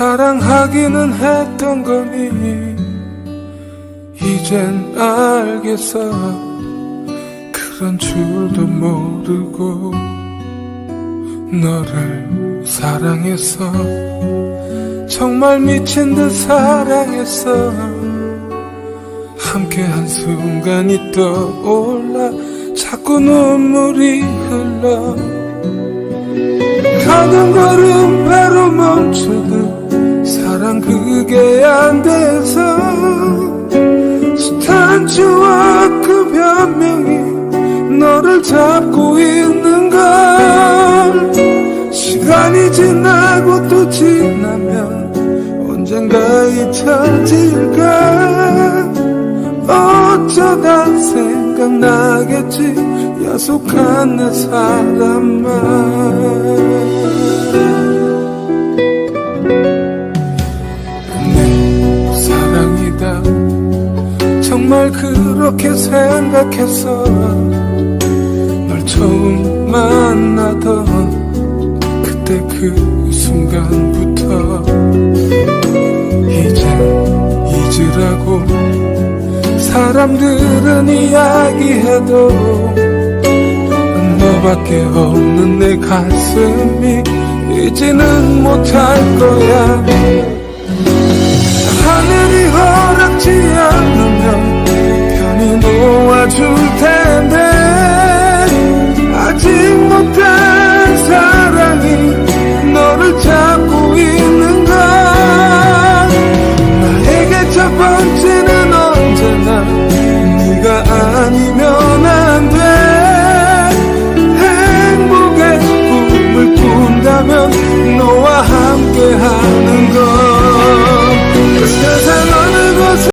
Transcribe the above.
사랑하기는 했던 거니. 이젠 알겠어. 그런 줄도 모르고 너를 사랑했어. 정말 미친 듯 사랑했어. 함께 한 순간이 떠올라 자꾸 눈물이 흘러 가는 걸음 배로 멈추듯 사랑 그게 안 돼서 추억 그 변명이 너를 잡고 있는 걸. 시간이 지나고 또 지나면 언젠가 잊혀질까? 어쩌다 생각나겠지? 야속한 내 사람만 정말 그렇게 생각했어 널 처음 만나던 그때 그 순간부터 이제 잊으라고 사람들은 이야기해도 너밖에 없는 내 가슴이 이지는 못할 거야